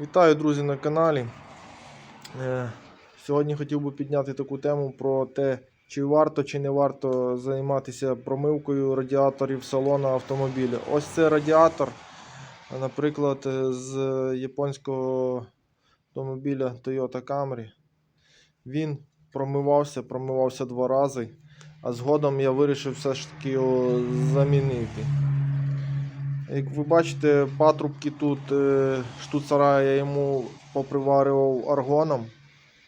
Вітаю, друзі, на каналі. Е, Сьогодні хотів би підняти таку тему про те, чи варто чи не варто займатися промивкою радіаторів салона автомобіля. Ось це радіатор, наприклад, з японського автомобіля Toyota Camry. Він промивався, промивався два рази, а згодом я вирішив все ж таки його замінити. Як ви бачите, патрубки тут е, штуцера я йому поприварював аргоном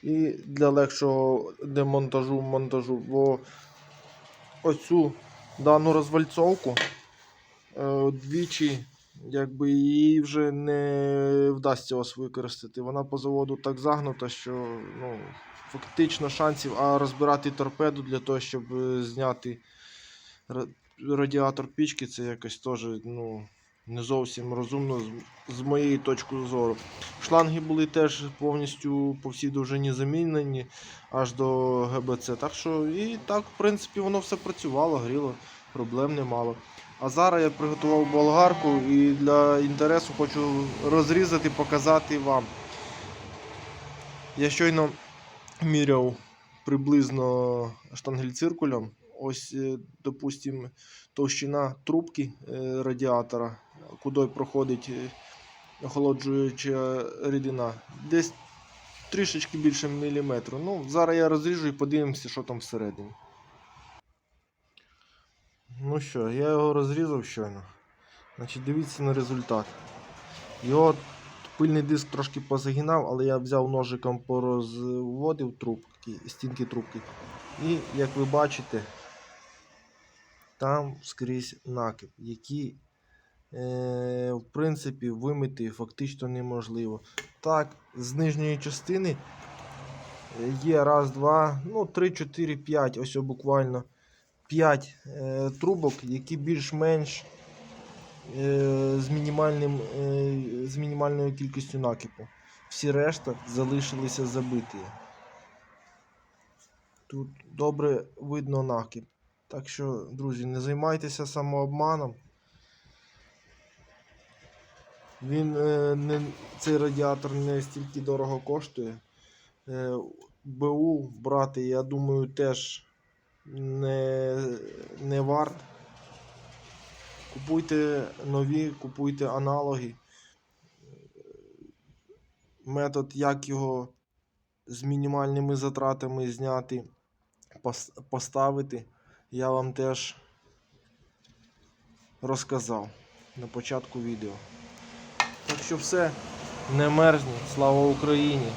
і для легшого демонтажу монтажу. Бо оцю дану розвальцовку е, двічі якби її вже не вдасться ось використати. Вона по заводу так загнута, що ну, фактично шансів, а розбирати торпеду для того, щоб е, зняти радіатор пічки, це якось теж ну, не зовсім розумно з, з моєї точки зору. Шланги були теж повністю по всій довжині замінені аж до ГБЦ. Так що і так, в принципі, воно все працювало, гріло, проблем не мало. А зараз я приготував болгарку і для інтересу хочу розрізати, показати вам. Я щойно міряв приблизно штангель-циркулем. Ось, е, допустим, товщина трубки е, радіатора, куди проходить е, охолоджуюча рідина. Десь трішечки більше міліметру. Ну, зараз я розріжу і подивимося, що там всередині. Ну що, я його розрізав щойно. Значить, дивіться на результат. Його пильний диск трошки позагинав, але я взяв ножиком порозводив трубки, стінки трубки. І як ви бачите, там скрізь накип, який, е, в принципі, вимити фактично неможливо. Так, з нижньої частини е, є раз, два, ну, три, чотири, п'ять, ось буквально 5 е, трубок, які більш-менш е, з, мінімальним, е, з мінімальною кількістю накипу. Всі решта залишилися забиті. Тут добре видно накип. Так що, друзі, не займайтеся самообманом. Він е, не, цей радіатор не стільки дорого коштує. Е, БУ брати, я думаю, теж не, не варт. Купуйте нові, купуйте аналоги. Метод, як його з мінімальними затратами зняти, пос- поставити, я вам теж розказав на початку відео. Так що все, не мерзні, слава Україні!